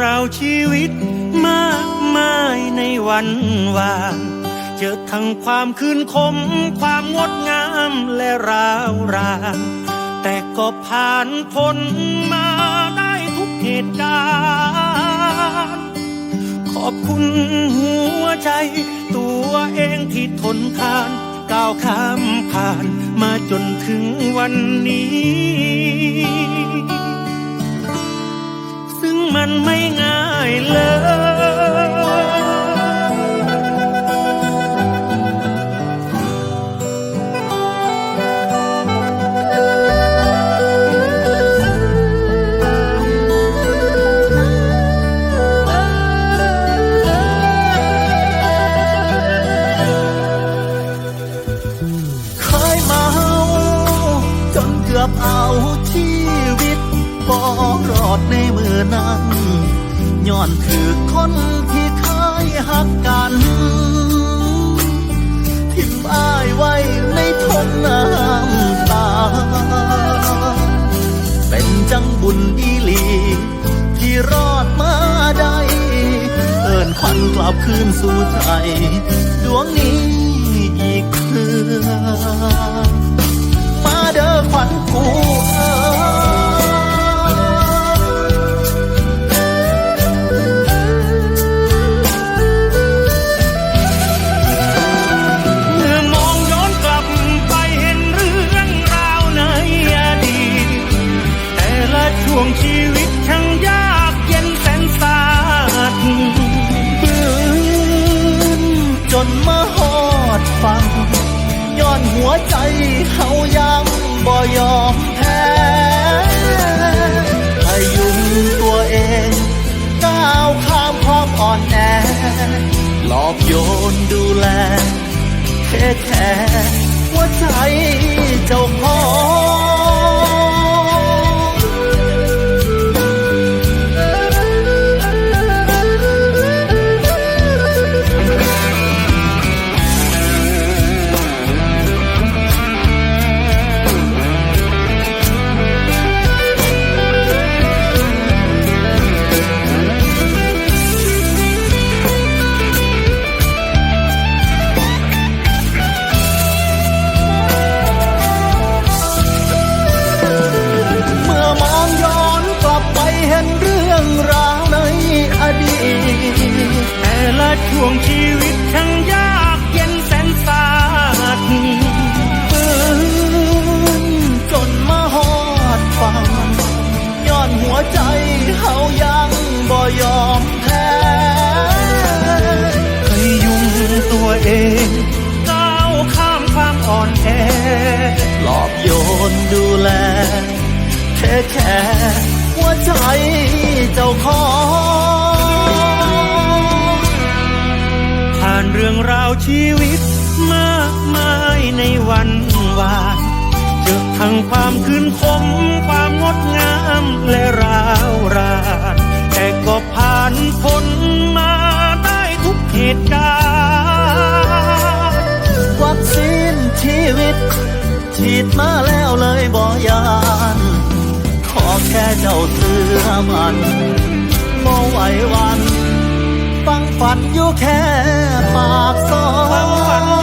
ราวชีวิตมากมายในวันวางเจอทั้งความคืนคม ความงดงามและราวรานแต่ก็ผ่านพ้นมาได้ทุกเหตุการณ์ ขอบคุณหัวใจ ตัวเองที่ทนทาน ก้าวข้ามผ่านมาจนถึงวันนี้ มันไม่ง่ายเลย บอรอดในมือนั้นย้อนถือคนที่เคยหักกันทิมอ้ายไว้ในทนน้ำตา เป็นจังบุญอีหลี ที่รอดมาได้เอินควันกลับคืนสู่ใจ ดวงนี้อีกเพื่ หัวใจเขายังบ่ยอมแพ้พยุงตัวเองก้าวข้ามความอ่อนแอหลอบโยนดูแลเทแค่หัวใจเจ้าของ ช่วงชีวิตช่างยากเย็นแสนสาหัสปืนจนมาหอดฟังย้อนหัวใจเขายังบ่ยอมแพ้พยุงตัวเองก้าวข้ามความอ่อนแอหลอบโยนดูแลแค่แค่หัวใจเจ้าของ ชีวิตมากมายในวันวานเจอทั้งความคืนคม ความงดงามและร้าวรานแต่ก็ผ่านพ้นมาได้ทุกเหตุการณ์วัคซีนชีวิต ฉีดมาแล้วเลยบ่ยาน ขอแค่เจ้าเสือมันบ่ไหวหวัน ฟังฝันอยู่แค่ปากซอย